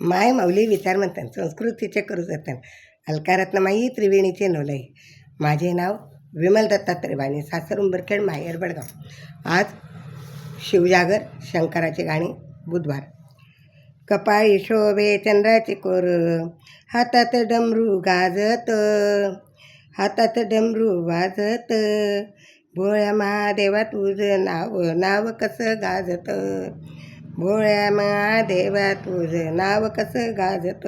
माय माऊली विचार म्हणतात संस्कृतीचे करू जातात अलकारत्न माई त्रिवेणीचे नवलाई. माझे नाव विमल दत्तात्रय बाणी सासर उंबरखेड माहेर बडगाव. आज शिवजागर शंकराचे गाणे बुधवार. कपाळी शोभे चंद्राचे कोर हातात डमरू गाजत हातात डमरू वाजत भोळ्या महादेवा तुझं नाव नाव कसं गाजत? भोळ्या महादेवा तुझं नाव कसं गाजत?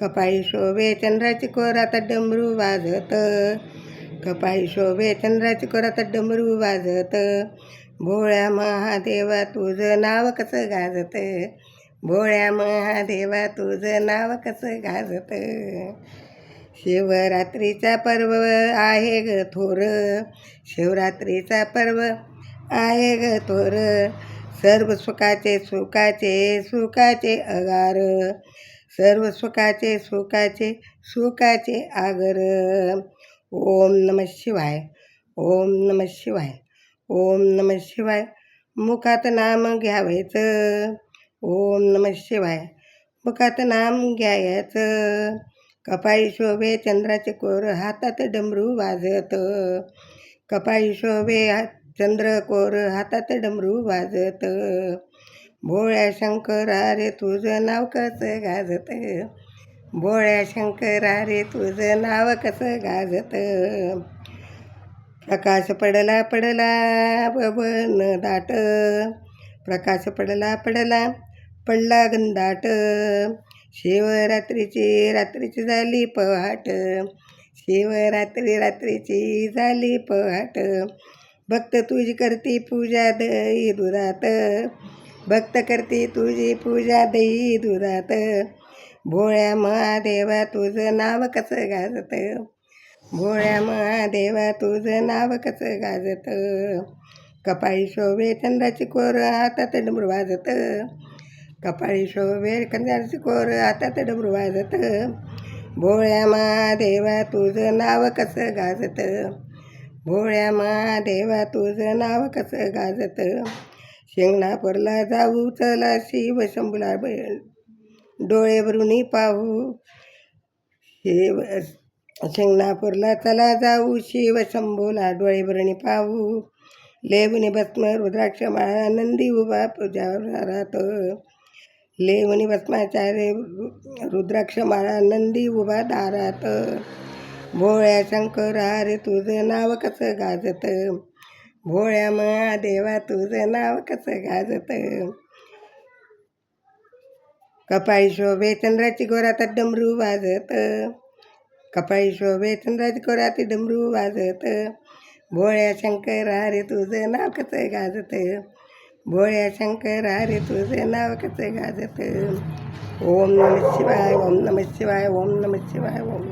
कपाळी शोभे चंद्राची कोरात डमरू वाजत. कपाळी शोभे चंद्राची कोरात डमरू वाजत. भोळ्या महादेवा तुझं नाव कसं गाजत? भोळ्या महादेवा तुझं नाव कसं गाजत? शिवरात्रीचा पर्व आहे ग थोर. शिवरात्रीचा पर्व आहे ग थोर. सर्व सुखाचे सुखाचे सुखाचे अगार सर्व सुखाचे सुखाचे सुखाचे आगर. ओम नम शिवाय ओम नम शिवाय ओम नम शिवाय. मुखात नाम घ्यावायचं ओम नम शिवाय मुखात नाम घ्यायचं कपाळी शोभे चंद्राचे कोर हातात डमरू वाजत. कपाळी शोभे हा- चंद्रकोर हातात डमरू वाजत भोळ्या शंकरा रे तुझं नाव कसं गाजत? भोळ्या शंकरा रे तुझं नाव कसं गाजत? प्रकाश पडला पडला बबन दाट प्रकाश पडला पडला पडला गंधाट शिवरात्रीची रात्रीची झाली पहाट शिवरात्री रात्रीची झाली पहाट भक्त तुझी करती पूजा दही दुरात. भक्त करती तुझी पूजा दही दुरात. भोळ्या महादेवा तुझं नाव कसं गाजत? भोळ्या महादेवा तुझं नाव कसं गाजत? कपाळी शोभे चंद्राची कोर हातात डमरू वाजत. कपाळी शोभे चंद्राची कोर हातात डमरू वाजत. भोळ्या महादेवा तुझं नाव कसं गाजत? भोळ्या महादेवा तुझं नाव कसं गाजत? शेंगणापूरला जाऊ चला शिव शंभूला बैल. डोळे पाहू. शिव शिंगणापूरला चला जाऊ शिव शंभूला डोळेभरणी पाहू. लेवणी भस्म रुद्राक्ष माळा नंदी उभा पूजा राहत. लेवणी भस्माचार्य रुद्राक्ष माळा नंदी उभा दारात. भोळ्या शंकरा रे तुझं नाव कसं गाजत? भोळ्या महादेवा तुझं नाव कसं गाजत? कपाळी शोभे चंद्राची गोरात डमरू वाजत. कपाळी शोभे चंद्राची गोरात डमरू वाजत. भोळ्या शंकरा रे तुझं नाव कसं गाजत? भोळ्या शंकरा रे तुझं नाव कसं गाजत? ओम नम शिवाय ओम नम शिवाय ओम नम शिवाय ओम